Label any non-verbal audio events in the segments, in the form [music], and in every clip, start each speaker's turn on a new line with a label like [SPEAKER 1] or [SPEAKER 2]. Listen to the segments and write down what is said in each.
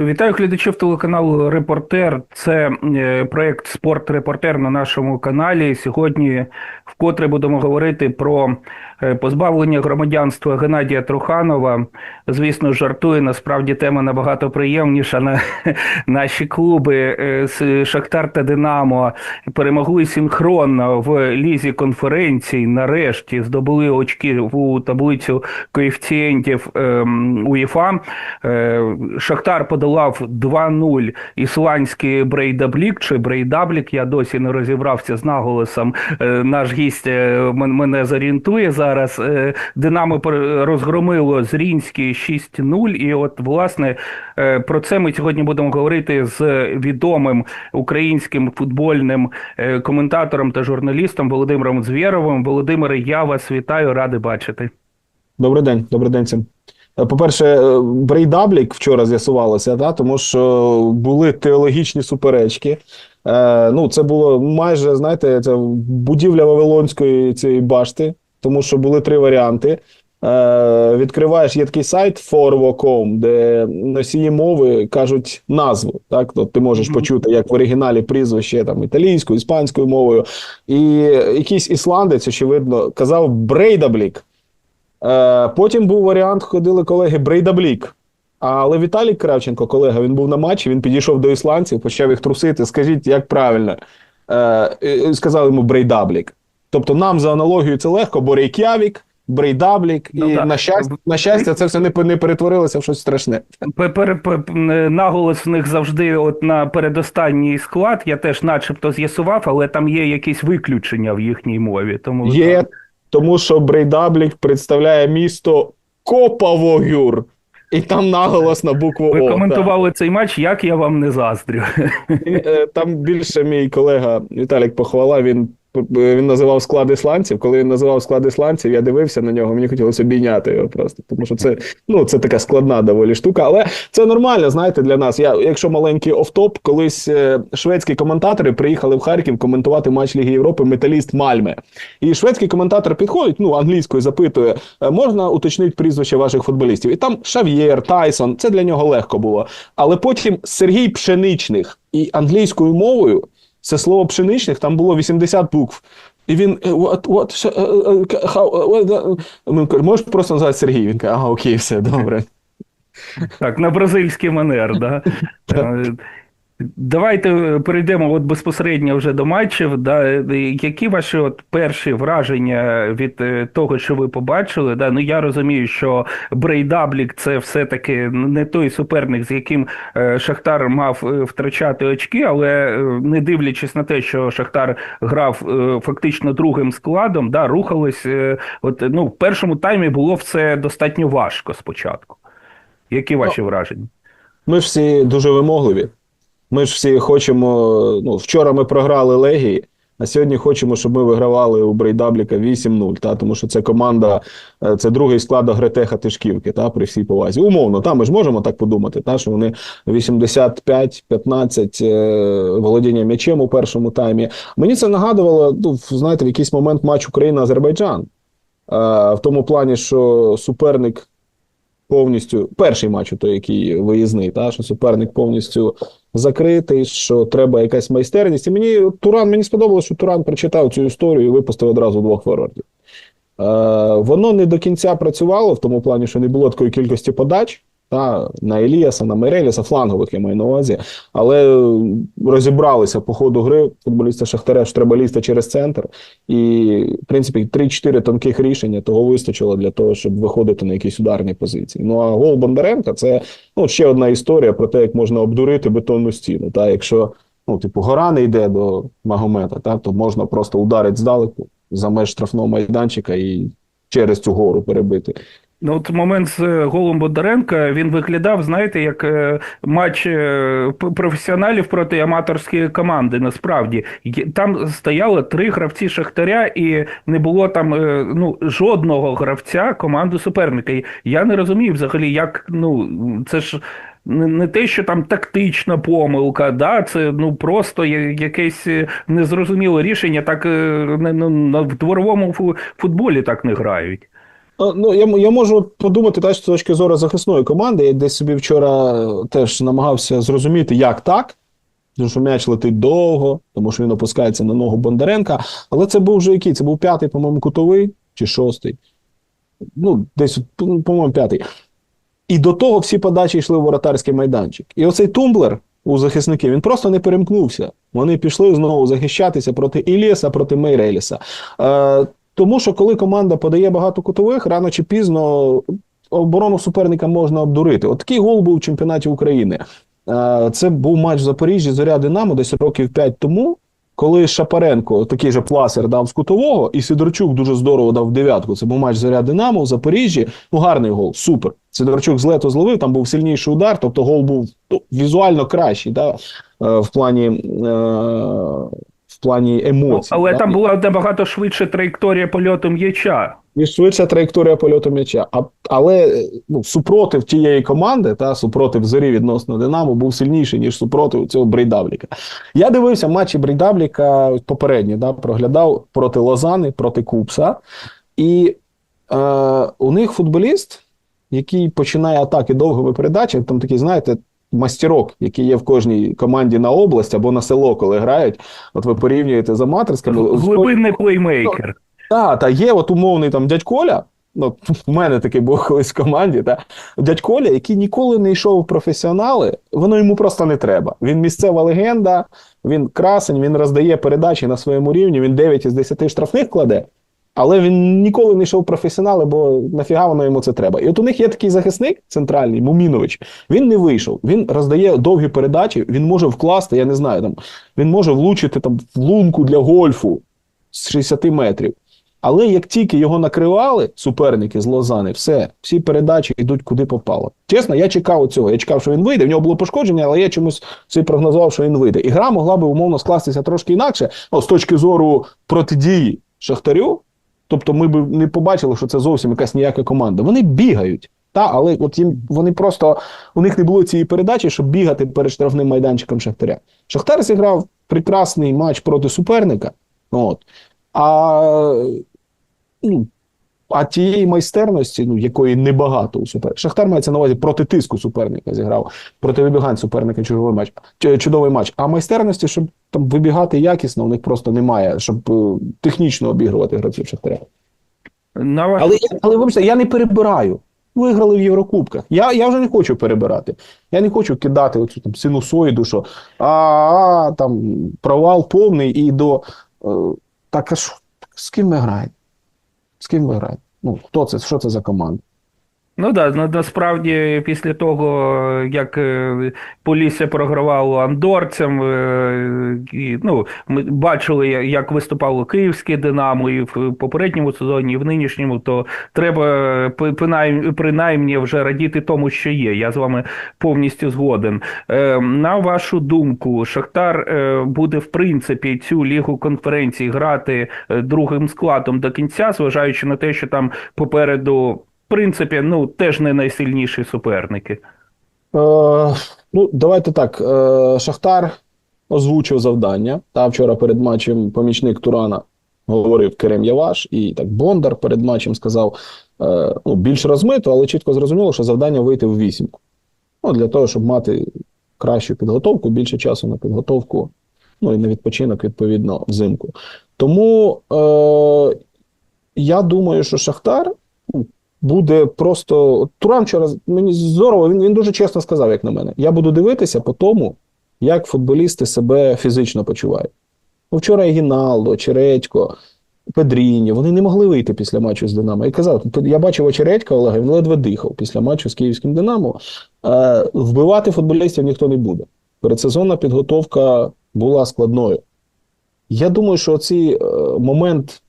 [SPEAKER 1] Вітаю глядачів телеканалу Репортер. Це проект проєкт Спорт Репортер на нашому каналі. Сьогодні вкотре будемо говорити про е, позбавлення громадянства Геннадія Труханова. Звісно, жартую. Насправді тема набагато приємніша. На [laughs] наші клуби е, Шахтар та Динамо перемогли синхронно в лізі конференцій. Нарешті здобули очки у таблицю коефіцієнтів ем, УЄФА. Е, Шахтар подолав 2-0 ісландський Брейдаблік чи Брейдаблік. Я досі не розібрався з наголосом. Е, Наш гість е, мен- мене зорієнтує зараз. Е, Динамо розгромило Зрінський 6-0. І от, власне, е, про це ми сьогодні будемо говорити з відомим українським футбольним е, коментатором та журналістом Володимиром Звєровим. Володимире, я вас вітаю, радий бачити.
[SPEAKER 2] Добрий день, добрий день всім. По-перше, Брейдаблік вчора з'ясувалося, та, тому що були теологічні суперечки. Е, ну, це було майже, знаєте, це будівля Вавилонської цієї башти, тому що були три варіанти. Е, відкриваєш є такий сайт forvo.com, де носії мови кажуть назву. Так? Тобто ти можеш
[SPEAKER 1] Мгм.
[SPEAKER 2] почути як в оригіналі прізвище там, італійською, іспанською мовою. І якийсь ісландець, очевидно, казав Брейдаблік. Е, потім був варіант, ходили колеги Брейдаблік. Але Віталій Кравченко, колега, він був на матчі, він підійшов до ісландців, почав їх трусити. Скажіть, як правильно? Е, сказали йому Брейдаблік. Тобто нам за аналогією це легко, бо Рейк'явік, Брейдаблік,
[SPEAKER 1] Ну
[SPEAKER 2] і
[SPEAKER 1] да.
[SPEAKER 2] на щастя, на щастя, це все не, не перетворилося в щось страшне.
[SPEAKER 1] Наголос в них завжди от на передостанній склад. Я теж начебто з'ясував, але там є якісь виключення в їхній мові. Тому
[SPEAKER 2] Є, тому що Брейдаблік представляє місто Копавогюр. І там наголос на букву
[SPEAKER 1] ви
[SPEAKER 2] О. так.
[SPEAKER 1] коментували цей матч, як я вам не заздрю.
[SPEAKER 2] Е, Там більше мій колега Віталік Похвала, він, він називав склад ісландців. Коли він називав склад ісландців, я дивився на нього, мені хотілося обійняти його просто. Тому що це, ну, це така складна доволі штука. Але це нормально, знаєте, для нас. Я, якщо маленький офтоп, колись е, шведські коментатори приїхали в Харків коментувати матч Ліги Європи Металіст Мальме. І шведський коментатор підходить, ну, англійською запитує: «Е, можна уточнити прізвище ваших футболістів? І там Шав'єр, Тайсон, це для нього легко було. Але потім Сергій Пшеничних і англійською мовою це слово пшеничних там було 80 букв. І він е, what, what, е, е, how, е, what, е, можеш просто назвати Сергій. Він каже, ага, окей, все добре.
[SPEAKER 1] Так, на бразильський манер, да? [laughs] Е, Давайте перейдемо от безпосередньо вже до матчів. Да? Е, Які ваші от перші враження від е, того, що ви побачили? Да? Ну я розумію, що Брейдаблік це все-таки не той суперник, з яким е, Шахтар мав е, втрачати очки, але е, не дивлячись на те, що Шахтар грав е, фактично другим складом, да, рухались. е, От ну в першому таймі було все достатньо важко спочатку. Які ваші враження?
[SPEAKER 2] Ми всі дуже вимогливі. Ми ж всі хочемо. Ну, вчора ми програли Легії, а сьогодні хочемо, щоб ми вигравали у Брейдабліка 8-0. Та? Тому що це команда, е, це другий склад Агретеха Тишківки, та? при всій повазі. Умовно, та, ми ж можемо так подумати, та? що вони 85-15 е, володіння м'ячем у першому таймі. Мені це нагадувало, ну, знаєте, в якийсь момент матч Україна-Азербайджан. Е, в тому плані, що суперник повністю перший матч, той, який виїзний, та що суперник повністю закритий, що треба якась майстерність. І мені Туран мені сподобалося, що Туран прочитав цю історію і випустив одразу двох форвардів. Е, воно не до кінця працювало в тому плані, що не було такої кількості подач. Та, на Еліаса, на Мереліса, флангових я маю на увазі, але е, розібралися по ходу гри футболіста Шахтаря, що треба лізти через центр. І, в принципі, 3-4 тонких рішення того вистачило для того, щоб виходити на якісь ударні позиції. Ну а гол Бондаренка це ну, ще одна історія про те, як можна обдурити бетонну стіну. Та, якщо ну, типу, гора не йде до Магомета, та, то можна просто ударити здалеку за меж штрафного майданчика і через цю гору перебити.
[SPEAKER 1] Ну, от момент з е, голом Бондаренка він виглядав, знаєте, як е, матч е, професіоналів проти аматорської команди. Насправді там стояло три гравці Шахтаря, і не було там ну жодного гравця команди суперника. Я не розумію взагалі, як ну це ж. Не, те, що там тактична помилка, да, це ну просто якесь незрозуміле рішення. Так ну, в дворовому фу- футболі так не грають.
[SPEAKER 2] Ну, я, я можу подумати теж з точки зору захисної команди. Я десь собі вчора теж намагався зрозуміти, як так. Тому що м'яч летить довго, тому що він опускається на ногу Бондаренка. Але це був вже який? Це був п'ятий, по-моєму, кутовий чи шостий. Ну, десь, по- по-моєму, п'ятий. І до того всі подачі йшли в воротарський майданчик. І оцей тумблер у захисників він просто не перемкнувся. Вони пішли знову захищатися проти Іліса, проти Мейреліса. Е, тому що коли команда подає багато кутових, рано чи пізно оборону суперника можна обдурити. От такий гол був у чемпіонаті України. Е, Це був матч в Запоріжжі Зоря Динамо десь років 5 тому. Коли Шапаренко, такий же пласер, дав з кутового, і Сидорчук дуже здорово дав дев'ятку. Це був матч Зоря Динамо в Запоріжжі. Ну, гарний гол, супер. Сидорчук з лету зловив, там був сильніший удар, тобто гол був ну, візуально кращий, да, е, в плані, е, плані емоцій.
[SPEAKER 1] Але
[SPEAKER 2] да.
[SPEAKER 1] там була набагато швидше траєкторія польоту м'яча.
[SPEAKER 2] І швидша траєкторія польоту м'яча. А, але ну, супротив тієї команди, та супротив зорі відносно Динамо, був сильніший, ніж супротив цього Брейдабліка. Я дивився матчі Брейдабліка попередні, да, проглядав проти Лозани, проти Купса. І е, у них футболіст, який починає атаки довгими передачами, там такий, знаєте, мастерок, який є в кожній команді на область або на село, коли грають. От ви порівнюєте з аматорськими.
[SPEAKER 1] Глибинний плеймейкер.
[SPEAKER 2] Так, та є от умовний там дядь Коля. Ну, в мене такий був колись в команді. Та дядь Коля, який ніколи не йшов в професіонали, воно йому просто не треба. Він місцева легенда, він красень, він роздає передачі на своєму рівні, він 9 із 10 штрафних кладе, але він ніколи не йшов в професіонали, бо нафіга воно йому це треба. І от у них є такий захисник центральний, Мумінович. Він не вийшов. Він роздає довгі передачі, він може вкласти, я не знаю, там він може влучити там в лунку для гольфу з 60 метрів. Але як тільки його накривали суперники з Лозани, все, всі передачі йдуть куди попало. Чесно, я чекав цього. Я чекав, що він вийде. В нього було пошкодження, але я чомусь собі прогнозував, що він вийде. І гра могла би умовно скластися трошки інакше, ну, з точки зору протидії Шахтарю. Тобто, ми б не побачили, що це зовсім якась ніяка команда. Вони бігають. Та, але от їм вони просто у них не було цієї передачі, щоб бігати перед штрафним майданчиком Шахтаря. Шахтар зіграв прекрасний матч проти суперника. От. А, ну, а тієї майстерності, ну, якої небагато у суперника. Шахтар мається на увазі проти тиску суперника зіграв, проти вибігань суперника чудовий матч, чудовий матч. А майстерності, щоб там вибігати якісно, у них просто немає, щоб е, технічно обігрувати гравців Шахтаря.
[SPEAKER 1] На ваш...
[SPEAKER 2] Але, але вибачте, я не перебираю. Виграли в Єврокубках. Я, я вже не хочу перебирати. Я не хочу кидати оцю там синусоїду, що а, а там провал повний і до. Е, так а що, з ким ми граємо? З ким ви граєте? Ну, хто це? Що це за команда?
[SPEAKER 1] Ну да, насправді після того, як е, Полісся програвало андорцям, е, і, ну, ми бачили, як виступало київське Динамо і в попередньому сезоні, і в нинішньому, то треба принаймні, вже радіти тому, що є. Я з вами повністю згоден. Е, На вашу думку, Шахтар буде в принципі цю лігу конференцій грати другим складом до кінця, зважаючи на те, що там попереду. Принципі, ну теж не найсильніші суперники.
[SPEAKER 2] Е, ну, давайте так. Е, Шахтар озвучив завдання. Та вчора перед матчем помічник Турана говорив Керем Яваш, і так Бондар перед матчем сказав е, ну, більш розмито, але чітко зрозуміло, що завдання вийти в вісімку. Ну, для того, щоб мати кращу підготовку, більше часу на підготовку, ну і на відпочинок, відповідно, взимку. Тому е, я думаю, що Шахтар буде просто. Туран вчора мені здорово, він, він дуже чесно сказав, як на мене. Я буду дивитися по тому, як футболісти себе фізично почувають. Ну, вчора і Гіналдо, Чередько, Педріньо, вони не могли вийти після матчу з Динамо. Я казав, я бачив очередька Олега, він ледве дихав після матчу з київським Динамо. Е, вбивати футболістів ніхто не буде. Передсезонна підготовка була складною. Я думаю, що цей момент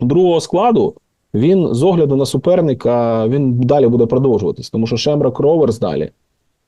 [SPEAKER 2] другого складу він з огляду на суперника він далі буде продовжуватись, тому що Шемрак Роверс далі.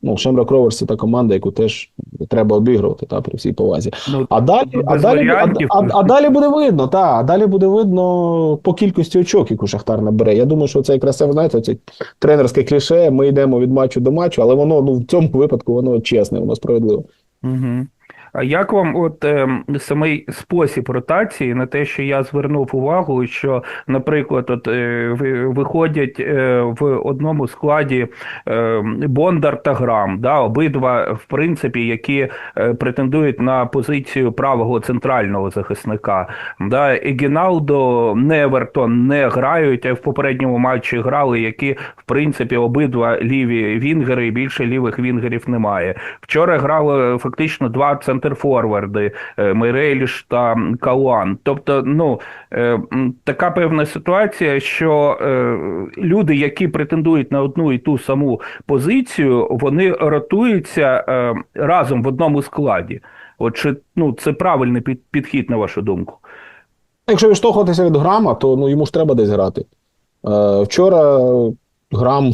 [SPEAKER 2] Ну, Шемрак Роверс це та команда, яку теж треба обігрувати, та, при всій повазі.
[SPEAKER 1] Ну,
[SPEAKER 2] А далі, а далі, а, а, а далі буде видно, та, а далі буде видно по кількості очок, яку Шахтар набере. Я думаю, що це якраз це, знаєте, це тренерське кліше, ми йдемо від матчу до матчу, але воно ну, в цьому випадку воно чесне, воно справедливе.
[SPEAKER 1] Угу. А як вам от е, самий спосіб ротації на те, що я звернув увагу, що, наприклад, от е, виходять е, в одному складі е, Бондар та Грам, да, обидва, в принципі, які е, претендують на позицію правого центрального захисника. Да, Егіналдо, Невертон не грають, а в попередньому матчі грали, які, в принципі, обидва ліві вінгери, і більше лівих вінгерів немає. Вчора грали фактично два центрфорварди е, Мейреліш та Калуан. Тобто, ну е, така певна ситуація, що е, люди, які претендують на одну і ту саму позицію, вони ротуються разом в одному складі. От чи ну це правильний підхід, на вашу думку?
[SPEAKER 2] Якщо відштовхуватися від грама, то ну, йому ж треба десь грати. Вчора грам.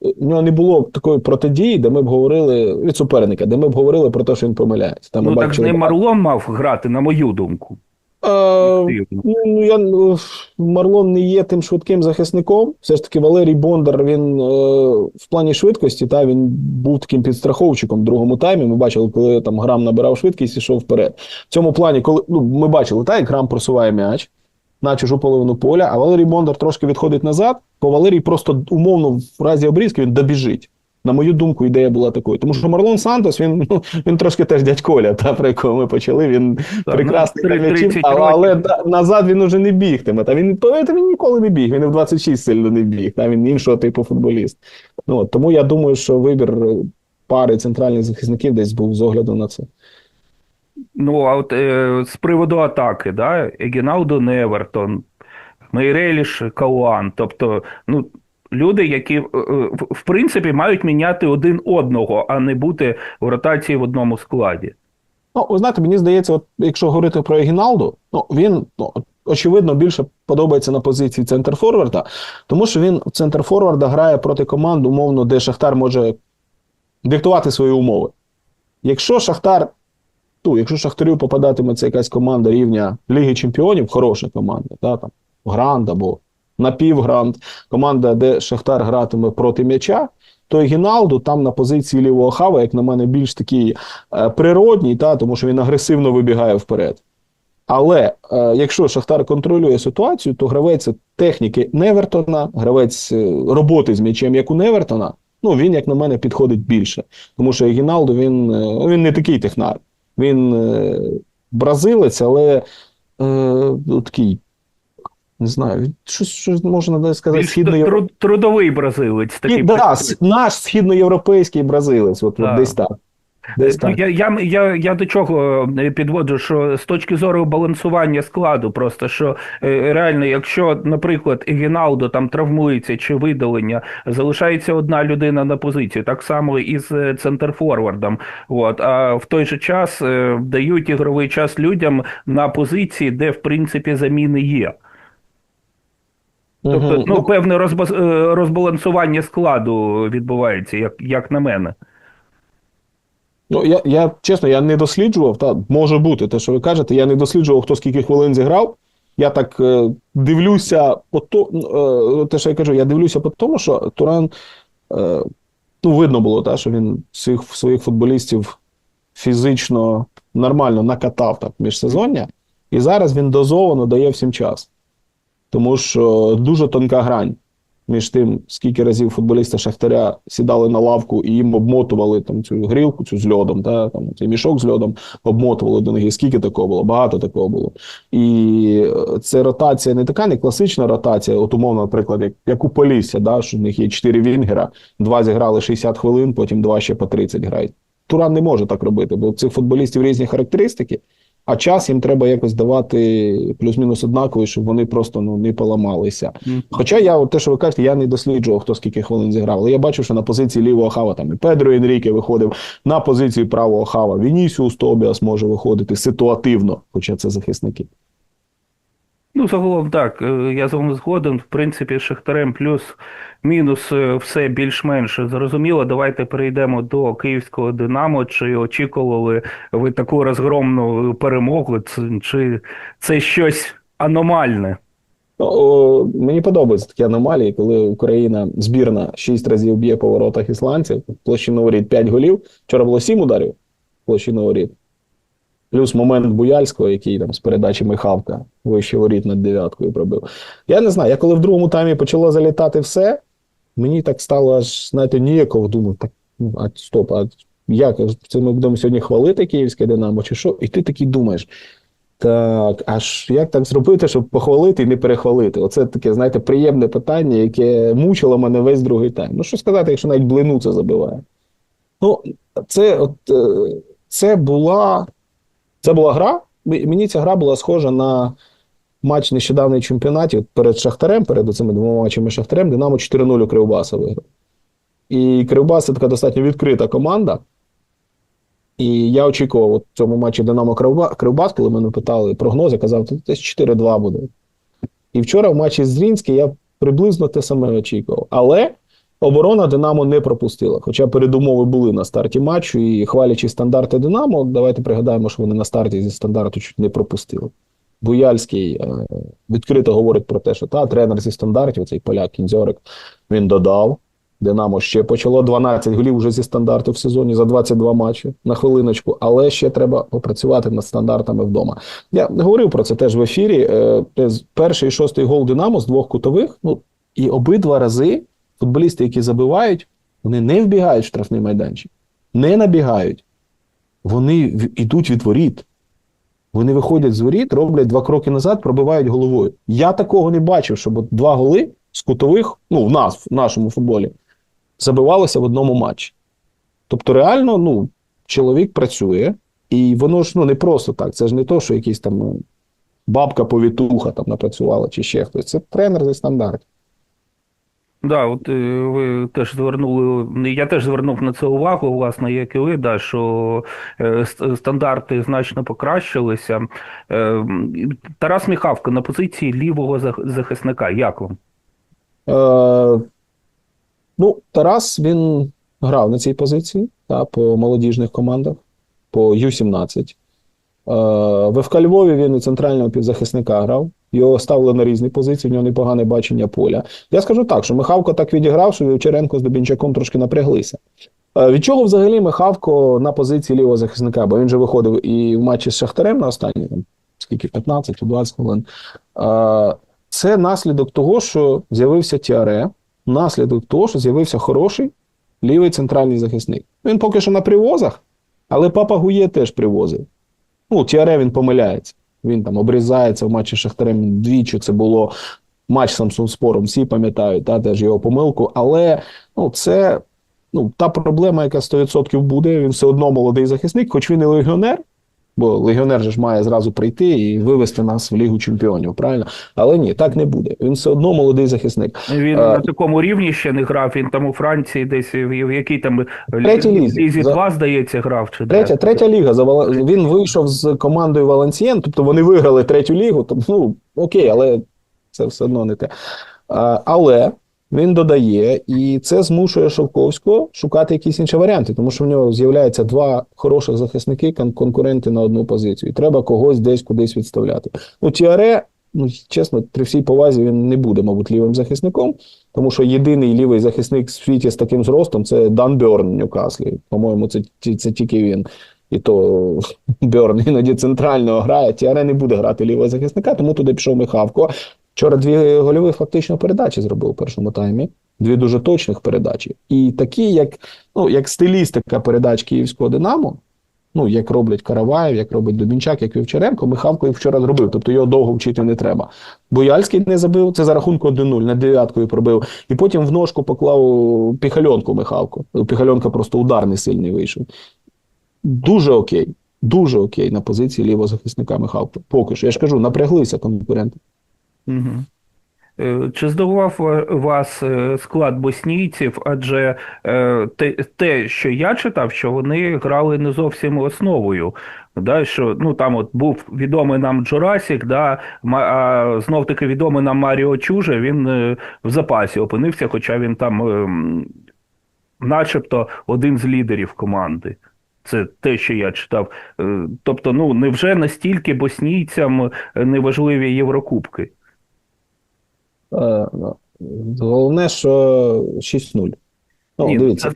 [SPEAKER 2] У нього не було такої протидії, де ми б говорили від суперника, де ми б говорили про те, що він помиляється. Там
[SPEAKER 1] Ну так
[SPEAKER 2] бачили
[SPEAKER 1] не
[SPEAKER 2] багато-
[SPEAKER 1] Марлон мав грати, на мою думку.
[SPEAKER 2] Е, Ну, я ну, Марлон не є тим швидким захисником. Все ж таки, Валерій Бондар він е, в плані швидкості, та він був таким підстраховчиком в другому таймі. Ми бачили, коли там грам набирав швидкість і йшов вперед. В цьому плані, коли ну, ми бачили, та, як грам просуває м'яч на чужу половину поля, а Валерій Бондар трошки відходить назад, бо Валерій просто умовно в разі обрізки він добіжить. На мою думку, ідея була такою. Тому що Марлон Сантос, він, ну, він трошки теж дядь Коля, та, про якого ми почали. Він
[SPEAKER 1] Так,
[SPEAKER 2] прекрасний
[SPEAKER 1] ну,
[SPEAKER 2] гравців,
[SPEAKER 1] 30
[SPEAKER 2] але, але да- назад він уже не бігтиме. Та він, повірте, він ніколи не біг, він і в 26 сильно не біг, та він іншого типу футболіст. Ну, тому я думаю, що вибір пари центральних захисників десь був з огляду на це.
[SPEAKER 1] Ну, а от е, з приводу атаки, да, Егіналдо Невертон, Мейреліш Кауан. Тобто, ну, люди, які е, е, в, принципі мають міняти один одного, а не бути в ротації в одному складі.
[SPEAKER 2] Ну, ви знаєте, мені здається, от, якщо говорити про Егіналду, ну, він ну, очевидно більше подобається на позиції центр-форварда, тому що він в центр-форварда грає проти команд, умовно, де Шахтар може диктувати свої умови. Якщо Шахтар, ну, якщо Шахтарю попадатиметься якась команда рівня Ліги Чемпіонів, хороша команда, та, там, Гранд або напівгранд, команда, де Шахтар гратиме проти м'яча, то Гіналду там на позиції лівого хава, як на мене, більш такий е, природній, та, тому що він агресивно вибігає вперед. Але е, якщо Шахтар контролює ситуацію, то гравець техніки Невертона, гравець е, роботи з м'ячем, як у Невертона, ну він, як на мене, підходить більше. Тому що Гіналду він, е, він не такий технар. Він е, бразилець, але е, ну, такий, не знаю, щось, щось можна сказати, східно
[SPEAKER 1] трудовий бразилець. Такий
[SPEAKER 2] і, да, наш східноєвропейський бразилець, от,
[SPEAKER 1] да.
[SPEAKER 2] от десь так. Десь
[SPEAKER 1] Ну,
[SPEAKER 2] так.
[SPEAKER 1] Я, я, я, я до чого е, підводжу, що з точки зору балансування складу, просто що е, реально, якщо, наприклад, Егіналдо там травмується чи видалення, залишається одна людина на позиції, так само і з е, центрфорвардом. От, а в той же час е, дають ігровий час людям на позиції, де в принципі заміни є. Тобто, ну, певне е, розбалансування складу відбувається, як, як на мене.
[SPEAKER 2] Ну, я, я чесно, я не досліджував, та може бути те, що ви кажете. Я не досліджував, хто скільки хвилин зіграв. Я так е, дивлюся по то, е, те, що я кажу, я дивлюся по тому, що Туран, е, ну, видно було, та, що він своїх, своїх футболістів фізично нормально накатав так міжсезоння, і зараз він дозовано дає всім час. Тому що дуже тонка грань між тим, скільки разів футболісти Шахтаря сідали на лавку і їм обмотували там цю грілку, цю з льодом, та, там, цей мішок з льодом, обмотували до ноги. Скільки такого було? Багато такого було. І е, це ротація не така, не класична ротація, от умовно, наприклад, як, як у Полісся, да, що в них є чотири вінгера, два зіграли 60 хвилин, потім два ще по 30 грають. Туран не може так робити, бо цих футболістів різні характеристики, а час їм треба якось давати плюс-мінус однаковий, щоб вони просто ну, не поламалися. Хоча я, от те, що ви кажете, я не досліджував, хто скільки хвилин зіграв, але я бачив, що на позиції лівого хава там і Педро Енріке виходив, на позиції правого хава Вінісіус Тобіас може виходити ситуативно, хоча це захисники.
[SPEAKER 1] Ну, загалом так, е, я з вами згоден. В принципі, Шахтарем плюс-мінус е, все більш-менш зрозуміло. Давайте перейдемо до київського Динамо. Чи очікували ви таку розгромну перемогу? Чи це щось аномальне?
[SPEAKER 2] Ну, мені подобаються такі аномалії, коли Україна збірна шість разів б'є по воротах ісландців, площину воріт 5 голів. Вчора було 7 ударів площину воріт. Плюс момент Буяльського, який там з передачі Михавка вище воріт над дев'яткою пробив. Я не знаю, я коли в другому таймі почало залітати все, мені так стало аж, знаєте, ніяково. Думаю, так, ну, а стоп, а як? Це ми будемо сьогодні хвалити київське Динамо, чи що? І ти такий думаєш. Так, аж як так зробити, щоб похвалити і не перехвалити? Оце таке, знаєте, приємне питання, яке мучило мене весь другий тайм. Ну, що сказати, якщо навіть блину це забиває? Ну, це, от, е, це була це була гра. Мені ця гра була схожа на матч нещодавній чемпіонаті перед Шахтарем, перед цими двома матчами Шахтарем, Динамо 4-0 у Кривбаса виграв. І Кривбас це така достатньо відкрита команда. І я очікував в цьому матчі Динамо Кривба- Кривбас, коли мене питали прогнози, казав, «Та десь 4-2 буде. І вчора в матчі з Зрінський я приблизно те саме очікував. Але оборона Динамо не пропустила. Хоча передумови були на старті матчу, і хвалячи стандарти Динамо, давайте пригадаємо, що вони на старті зі стандарту чуть не пропустили. Буяльський е, відкрито говорить про те, що та тренер зі стандартів, цей поляк Кінзьорик, він додав. Динамо ще почало 12 голів вже зі стандарту в сезоні за 22 матчі на хвилиночку, але ще треба попрацювати над стандартами вдома. Я говорив про це теж в ефірі. Е, Перший і шостий гол Динамо з двох кутових. Ну і обидва рази футболісти, які забивають, вони не вбігають в штрафний майданчик, не набігають. Вони йдуть від воріт. Вони виходять з воріт, роблять два кроки назад, пробивають головою. Я такого не бачив, щоб два голи з кутових, ну, в нас, в нашому футболі, забивалося в одному матчі. Тобто, реально, ну, чоловік працює, і воно ж ну, не просто так. Це ж не то, що якийсь там ну, бабка повітуха там напрацювала чи ще хтось. Це тренер зі стандартів.
[SPEAKER 1] Да, от е, ви теж звернули, я теж звернув на це увагу, власне, як і ви, да, що е, стандарти значно покращилися. Е, Тарас Міхавко на позиції лівого захисника. Як вам?
[SPEAKER 2] Е, ну, Тарас він грав на цій позиції та, по молодіжних командах, по Ю-17. Е, в ФК Львові він і центрального півзахисника грав. Його ставили на різні позиції, в нього непогане бачення поля. Я скажу так, що Михавко так відіграв, що Вівчаренко з Дубінчаком трошки напряглися. Е, Від чого взагалі Михавко на позиції лівого захисника? Бо він же виходив і в матчі з Шахтарем на останній, там, скільки 15-20 хвилин. Е, Це наслідок того, що з'явився Тіаре, наслідок того, що з'явився хороший лівий центральний захисник. Він поки що на привозах, але папа Гує теж привозив. Ну, Тіаре він помиляється. Він там обрізається в матчі Шахтарем двічі. Це було матч Самсон Спором. всі пам'ятають, та, теж його помилку. Але ну, це ну, та проблема, яка 100% буде. Він все одно молодий захисник, хоч він і легіонер, бо легіонер же ж має зразу прийти і вивести нас в Лігу чемпіонів, правильно? Але ні, так не буде. Він все одно молодий захисник.
[SPEAKER 1] Він
[SPEAKER 2] Е,
[SPEAKER 1] на такому рівні ще не грав, він там у Франції десь в в якій там
[SPEAKER 2] Третій лізі.
[SPEAKER 1] лізі
[SPEAKER 2] За-
[SPEAKER 1] 2, здається, грав. Чи де?
[SPEAKER 2] Третя, третя ліга. За Він вийшов з командою Валансієн, тобто вони виграли третю лігу. Тобто, ну окей, але це все одно не те. А, але він додає, і це змушує Шовковського шукати якісь інші варіанти, тому що в нього з'являється два хороших захисники, кон- конкуренти на одну позицію. І треба когось десь кудись відставляти. Ну, Тіаре, ну чесно, при всій повазі він не буде, мабуть, лівим захисником, тому що єдиний лівий захисник в світі з таким зростом це Дан Бьорн Ньюкаслі. По-моєму, це, це тільки він. І то [laughs] Бьорн іноді центрального грає. Тіаре не буде грати лівого захисника, тому туди пішов Михавко. Вчора дві гольові фактично передачі зробив у першому таймі. Дві дуже точних передачі. І такі, як, ну, як стилістика передач київського Динамо, ну, як роблять Караваєв, як робить Дубінчак, як Вівчаренко, Михавко і вчора зробив. Тобто його довго вчити не треба. Бояльський не забив, це за рахунку 1-0, на дев'яткою пробив. І потім в ножку поклав піхальонку Михавко. Піхальонка просто удар не сильний вийшов. Дуже окей. Дуже окей на позиції лівого захисника Михавко. Поки що. Я ж кажу, напряглися конкуренти.
[SPEAKER 1] Угу. Чи здивував вас е, склад боснійців? Адже е, те, що я читав, що вони грали не зовсім основою. Да, що ну там от був відомий нам Джурасік, да, а знов таки відомий нам Маріо Чуже. Він е, в запасі опинився, хоча він там, начебто, один з лідерів команди. Це те, що я читав. Е, Тобто, ну невже настільки боснійцям не важливі Єврокубки?
[SPEAKER 2] Е, ну, Головне, що 6-0. Ну,
[SPEAKER 1] Ні,
[SPEAKER 2] дивіться.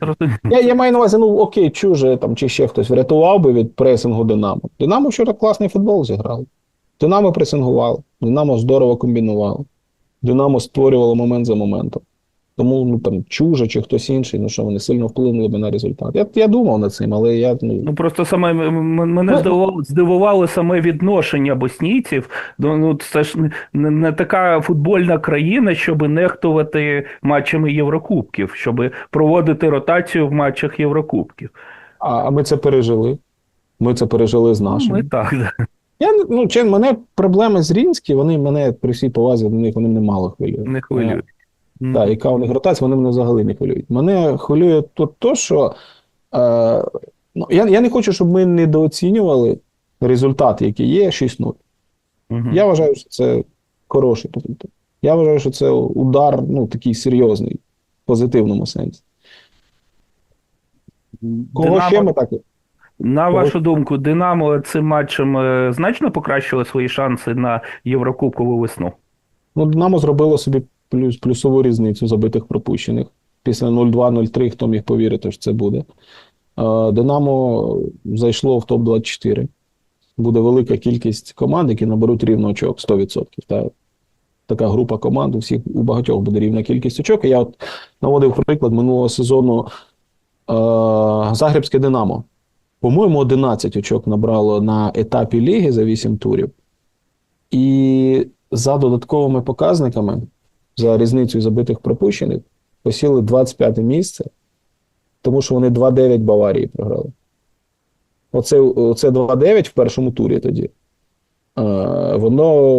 [SPEAKER 2] Я, я маю на увазі, ну окей, чуже там чи ще хтось врятував би від пресингу Динамо. Динамо вчора класний футбол зіграло. Динамо пресингувало, Динамо здорово комбінувало. Динамо створювало момент за моментом. Тому ну там чуже чи хтось інший, ну що вони сильно вплинули би на результат. Я, я думав над цим, але я ну,
[SPEAKER 1] Ну просто саме мене
[SPEAKER 2] Ну,
[SPEAKER 1] здивувало, здивувало саме відношення боснійців. Ну, ну це ж не, не, не така футбольна країна, щоб нехтувати матчами Єврокубків, щоб проводити ротацію в матчах Єврокубків.
[SPEAKER 2] а, а ми це пережили. Ми це пережили з нашим.
[SPEAKER 1] Ми так.
[SPEAKER 2] Я ну, чи мене проблеми з Рінські, вони мене при всій повазі до них вони мене мало хвилюють.
[SPEAKER 1] Не хвилюють.
[SPEAKER 2] Так, яка у них ротація, вони мене взагалі не хвилюють. Мене хвилює то, то що е, ну, я, я не хочу, щоб ми недооцінювали результат, який є 6-0.
[SPEAKER 1] Мгм.
[SPEAKER 2] Я вважаю, що це хороший результат. Я вважаю, що це удар ну, такий серйозний, в позитивному сенсі. Кого
[SPEAKER 1] Динамо-
[SPEAKER 2] ще ми так?
[SPEAKER 1] На
[SPEAKER 2] Кого-
[SPEAKER 1] вашу думку, Динамо цим матчем е, значно покращило свої шанси на Єврокубкову весну?
[SPEAKER 2] Ну, Динамо зробило собі плюс, плюсову різницю забитих пропущених. Після 0-2-0-3, хто міг повірити, що це буде. Динамо зайшло в топ-24. Буде велика кількість команд, які наберуть рівно очок 100%. Та, така група команд, у всіх у багатьох буде рівна кількість очок. Я от наводив приклад минулого сезону е, Загребське Динамо. По-моєму, 11 очок набрало на етапі ліги за 8 турів. І за додатковими показниками, за різницею забитих пропущених, посіли 25 місце, тому що вони 2-9 Баварії програли. Оце, оце 2-9 в першому турі тоді. Воно,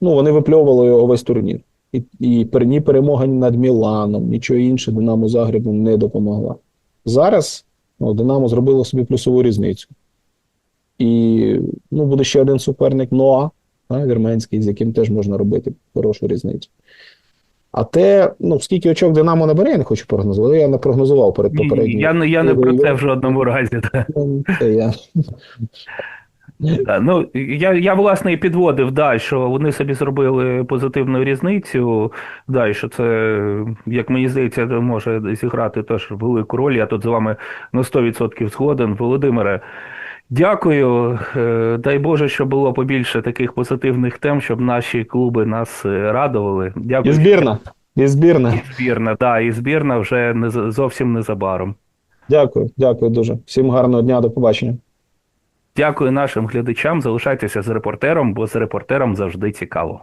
[SPEAKER 2] ну, вони випльовували його весь турнір. І, і ні перемога над Міланом, нічого інше Динамо Загребу не допомогла. Зараз ну, Динамо зробило собі плюсову різницю. І ну, буде ще один суперник Ноа, вірменський, з яким теж можна робити хорошу різницю. А те, ну, скільки очок Динамо набере, я не хочу прогнозувати. Я не прогнозував перед
[SPEAKER 1] Ні,
[SPEAKER 2] попереднім.
[SPEAKER 1] Я, я не про це в жодному разі. да.
[SPEAKER 2] Це я.
[SPEAKER 1] Ну, я, я власне і підводив, да, що вони собі зробили позитивну різницю, да, і що це, як мені здається, може зіграти теж велику роль. Я тут з вами на 100% згоден. Володимире, дякую. Е, Дай Боже, щоб було побільше таких позитивних тем, щоб наші клуби нас е, радували.
[SPEAKER 2] І збірна. І збірна.
[SPEAKER 1] І збірна, да, і збірна вже не зовсім незабаром.
[SPEAKER 2] Дякую, дякую дуже. Всім гарного дня, до побачення.
[SPEAKER 1] Дякую нашим глядачам. Залишайтеся з репортером, бо з репортером завжди цікаво.